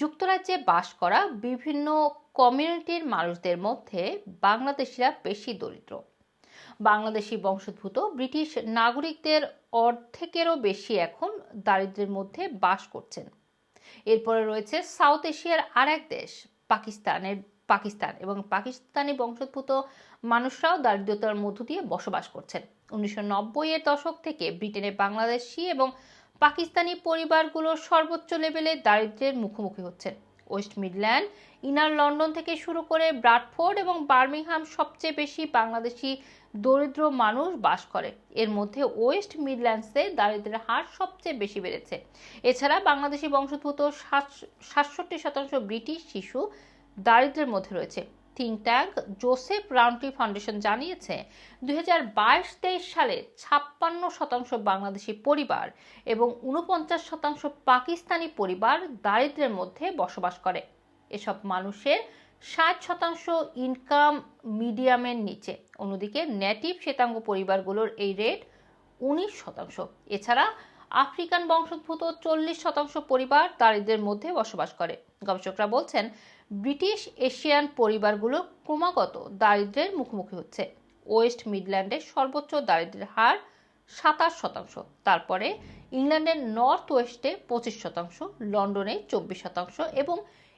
যুক্তরাজ্যে বাস করা বিভিন্ন কমিউনিটির মানুষদের মধ্যে বাংলাদেশিরা বেশি দরিদ্র। বাংলাদেশি বংশোদ্ভূত ব্রিটিশ নাগরিকদের অর্ধেকেরও বেশি এখন দারিদ্র্যের মধ্যে বাস করছেন। এরপরে রয়েছে সাউথ এশিয়ার আর এক দেশ, পাকিস্তানের, পাকিস্তান এবং পাকিস্তানি বংশোদ্ভূত মানুষরাও দারিদ্রতার মধ্য দিয়ে বসবাস করছেন। উনিশশো নব্বই এর দশক থেকে ব্রিটেনে বাংলাদেশি এবং পাকিস্তানি পরিবারগুলো সর্বোচ্চ লেভেলে দারিদ্র্যের মুখোমুখি হচ্ছেন ওয়েস্ট মিডল্যান্ড, ইনার লন্ডন থেকে শুরু করে ব্রাডফোর্ড এবং বার্মিংহাম সবচেয়ে বেশি বাংলাদেশি দরিদ্র মানুষ বাস করে। এর মধ্যে ওয়েস্ট মিডল্যান্ডসে দারিদ্র্যের হার সবচেয়ে বেশি বেড়েছে। এছাড়া বাংলাদেশি বংশোদ্ভূত সাতষট্টি শতাংশ ব্রিটিশ শিশু দারিদ্র্যের মধ্যে রয়েছে। Think tank Joseph Rowntree foundation জানিয়েছে, দুই হাজার বাইশ তেইশ সালে ছাপ্পান্ন শতাংশ বাংলাদেশি পরিবার এবং উনপঞ্চাশ শতাংশ পাকিস্তানি পরিবার দারিদ্র্যের মধ্যে বসবাস করে। এসব মানুষের ষাট শতাংশ ইনকাম মিডিয়ামের নিচে। অন্যদিকে নেটিভ শ্বেতাঙ্গ পরিবারগুলোর এই রেট উনিশ শতাংশ। এছাড়া আফ্রিকান বংশোদ্ভূত চল্লিশ শতাংশ পরিবার দারিদ্র্যের মধ্যে বসবাস করে। গবেষকরা বলছেন, ব্রিটিশ এশিয়ান পরিবারগুলো ক্রমাগত দারিদ্র্যের মুখোমুখি হচ্ছে। ওয়েস্ট মিডল্যান্ডের সর্বোচ্চ দারিদ্র্যের হার সাতাশ শতাংশ। তারপরে ইংল্যান্ডের নর্থ ওয়েস্টে পঁচিশ শতাংশ, লন্ডনে চব্বিশ শতাংশ এবং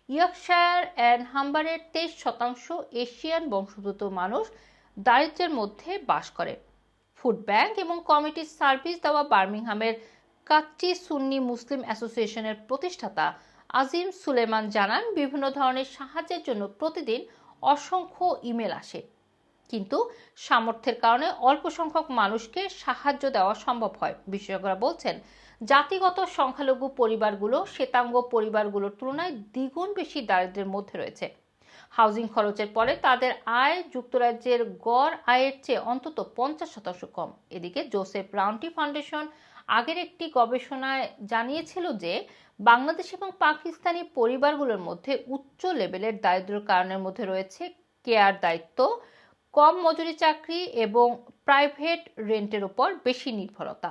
ইয়র্কশায়ার অ্যান্ড হাম্বারের তেইশ শতাংশ এশিয়ান বংশোদ্ভূত মানুষ দারিদ্র্যের মধ্যে বাস করে। ফুড ব্যাংক এবং কমিটি সার্ভিস দেওয়া বার্মিংহামের কাচ্চি সুন্নি মুসলিম অ্যাসোসিয়েশনের প্রতিষ্ঠাতা আজিম সুলেমান জানান, বিভিন্ন ধরনের সাহায্যের জন্য প্রতিদিন অসংখ্য ইমেল আসে। কিন্তু সামর্থ্যের কারণে অল্প সংখ্যক মানুষকে সাহায্য দেওয়া সম্ভব হয়। বিশেষজ্ঞরা বলছেন, জাতিগত সংখ্যালঘু পরিবারগুলো শ্বেতাঙ্গ পরিবারগুলোর তুলনায় দ্বিগুণ বেশি দারিদ্র্যের মধ্যে রয়েছে। হাউজিং খরচের পরে তাদের আয় যুক্তরাজ্যের গড় আয়ের চেয়ে অন্তত পঞ্চাশ শতাংশ কম। এদিকে জোসেফ রাউন্টি ফাউন্ডেশন আগের একটি গবেষণায় জানিয়েছিল যে, বাংলাদেশ এবং পাকিস্তানি পরিবারগুলোর মধ্যে উচ্চ লেভেলের দারিদ্র্য কারণের মধ্যে রয়েছে কেয়ার দায়িত্ব, কম মজুরি চাকরি এবং প্রাইভেট রেন্টের উপর বেশি নির্ভরতা।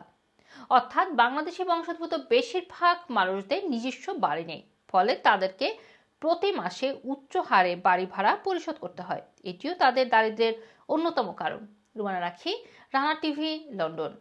অর্থাৎ বাংলাদেশি বংশোদ্ভূত বেশিরভাগ মানুষদের নিজস্ব বাড়ি নেই। ফলে তাদেরকে প্রতি মাসে উচ্চ হারে বাড়ি ভাড়া পরিশোধ করতে হয়। এটিও তাদের দারিদ্র্যের অন্যতম কারণ। রুমানা রাখি, রানা টিভি, লন্ডন।